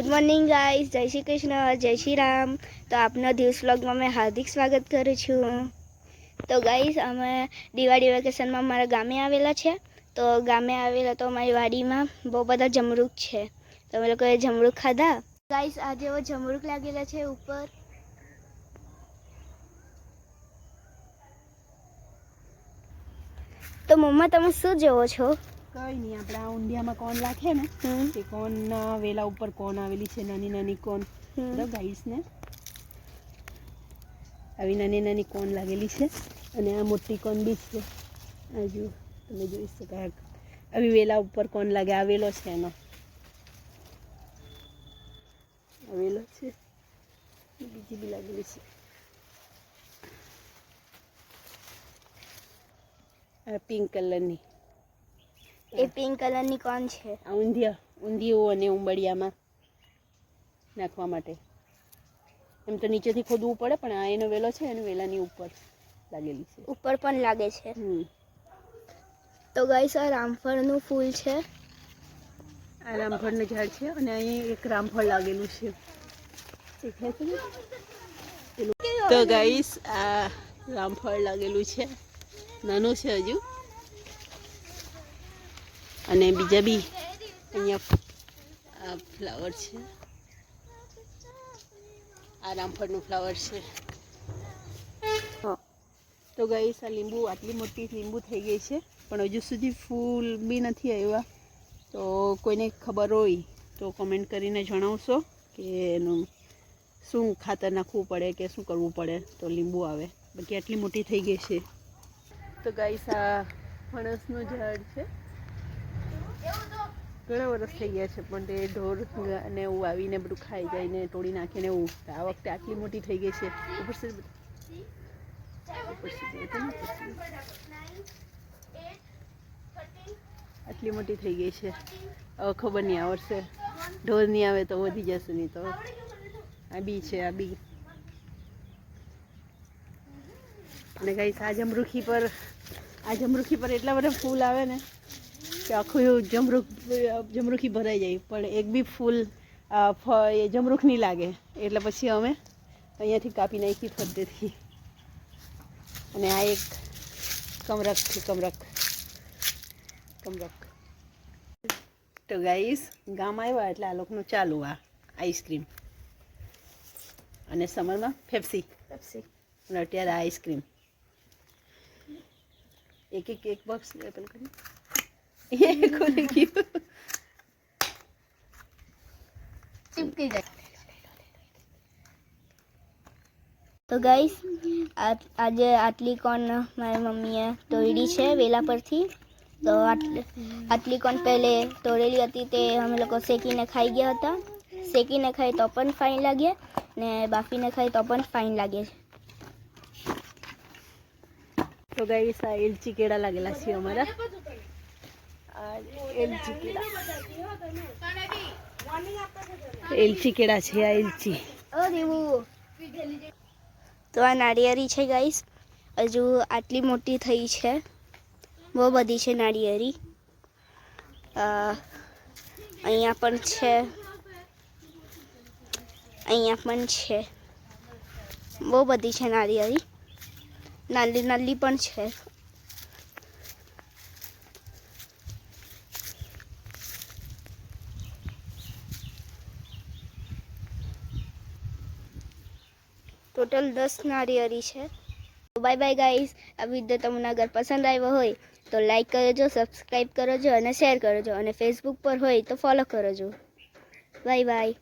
Good morning guys જય શ્રી કૃષ્ણ, જય શ્રી રામ. તો આપના દિવસ વ્લોગમાં મેં હાર્દિક સ્વાગત કરું છું. તો ગાઈસ અમે દિવાળી વેકેશનમાં મારા ગામે આવેલા છે. તો ગામે આવેલા તો અમારી વાડીમાં બહુ બધા જમરૂક છે. તો અમે લોકોએ જમરૂક ખાધા. ગાઈસ આજે એવો જમરૂક લાગેલા છે ઉપર. તો મમ્મા, તમે શું જોવો છો? કઈ નહીં આપણે આ ઊંધિયામાં કોણ રાખે ને તે કોણના વેલા ઉપર કોણ આવેલી છે નાની નાની કોણ. હમ. ને? ગાઈસને આવી નાની નાની કોણ લાગેલી છે અને આ મોટી કોણ બી છે. આ જુઓ તમે જોઈ શકો આવી વેલા ઉપર કોણ લાગે આવેલો છે એનો. આવેલો છે બીજી બી લાગેલી છે. આ પિંક કલરની. એ પિંક કલરની કોણ છે. આ ઊંધિયા ઊંધિયું અને ઉંબડિયામાં નાખવા માટે. એમ તો નીચેથી ખોદવું પડે પણ આ એનો વેલો છે એનો વેલાની ઉપર લાગેલી છે. ઉપર પણ લાગે છે. તો ગાઈસ આ રામફળનું ફૂલ છે. આ રામફળનું ઝાડ છે અને અહીં એક રામફળ લાગેલું છે. ને? તો ગાઈસ આ રામફળ લાગેલું છે. નાનું છે હજુ. અને બીજા બી અહીંયા ફ્લાવર છે. આ રામફળનું ફ્લાવર છે. તો ગઈ આ લીંબુ આટલી મોટી લીંબુ થઈ ગઈ છે, પણ હજુ સુધી ફૂલ બી નથી આવ્યા. તો કોઈને ખબર હોય તો કમેન્ટ કરીને જણાવશો કે એનું શું ખાતર નાખવું પડે કે શું કરવું પડે. તો લીંબુ આવે. બાકી આટલી મોટી થઈ ગઈ છે. તો ગાઈસ આ ફણસનું ઝાડ છે. ઘણા વર્ષ થઈ ગયા છે, પણ તે ઢોર ને એવું આવીને બધું ખાઈ જાય ને તોડી નાખીને એવું. આ વખતે આટલી મોટી થઈ ગઈ છે. આટલી મોટી થઈ ગઈ છે. હવે ખબર નહીં આ વર્ષે ઢોર નહીં આવે તો વધી જશે નહીં તો. આ બી છે, આ બી. અને કઈ આ જમરૂખી પર આ જમરૂખી પર એટલા બધા ફૂલ આવે ને. કે આખું જમરૂખ જમરૂખી ભરાઈ જાય. પણ એક બી ફૂલ એ જમરૂખ નહીં લાગે. એટલે પછી અમે અહીંયાથી કાપી નાખી ફરતેથી. અને આ એક કમરક કમરક કમરક તો ગાઈસ ગામ આવ્યા એટલે આ લોકોનું ચાલુ આ આઈસ્ક્રીમ. અને સમરમાં ફેફસી અને અત્યારે આઈસ્ક્રીમ. એક એક એક બોક્સ એપલ કરી. એ ખોલી ગયું ચીપકી જાય તો ગાઈસ આજે આટલી કોણ મારી મમ્મીએ તોડી છે વેલા પરથી. તો આટલી આટલી કોણ પહેલે તોડેલી હતી તે અમે લોકો શેકીને ખાઈ ગયા હતા. શેકીને ખાઈ તો પણ ફાઇન લાગે ને બાફીને ખાઈ તો પણ ફાઇન લાગે. છે તો ગાઈસ આ એલચી કેળા લાગેલા છે અમારા. એલચી કેળા એલચી કેળા છે આ એલચી તો આ નાળિયેરી છે ગાઈસ હજુ આટલી મોટી થઈ છે બહુ બધી છે નાળિયેરી અહીંયા પણ છે અહીંયા પણ છે બહુ બધી છે નાળિયેરી નાલી નાલી પણ છે ટોટલ દસ નાળિયેરી છે. બાય બાય ગાઈઝ આ વીડિયો તમને અગર પસંદ આવ્યો હોય તો લાઈક કરજો સબસ્ક્રાઈબ કરજો અને શેર કરજો. અને ફેસબુક પર હોય તો ફોલો કરજો. Bye bye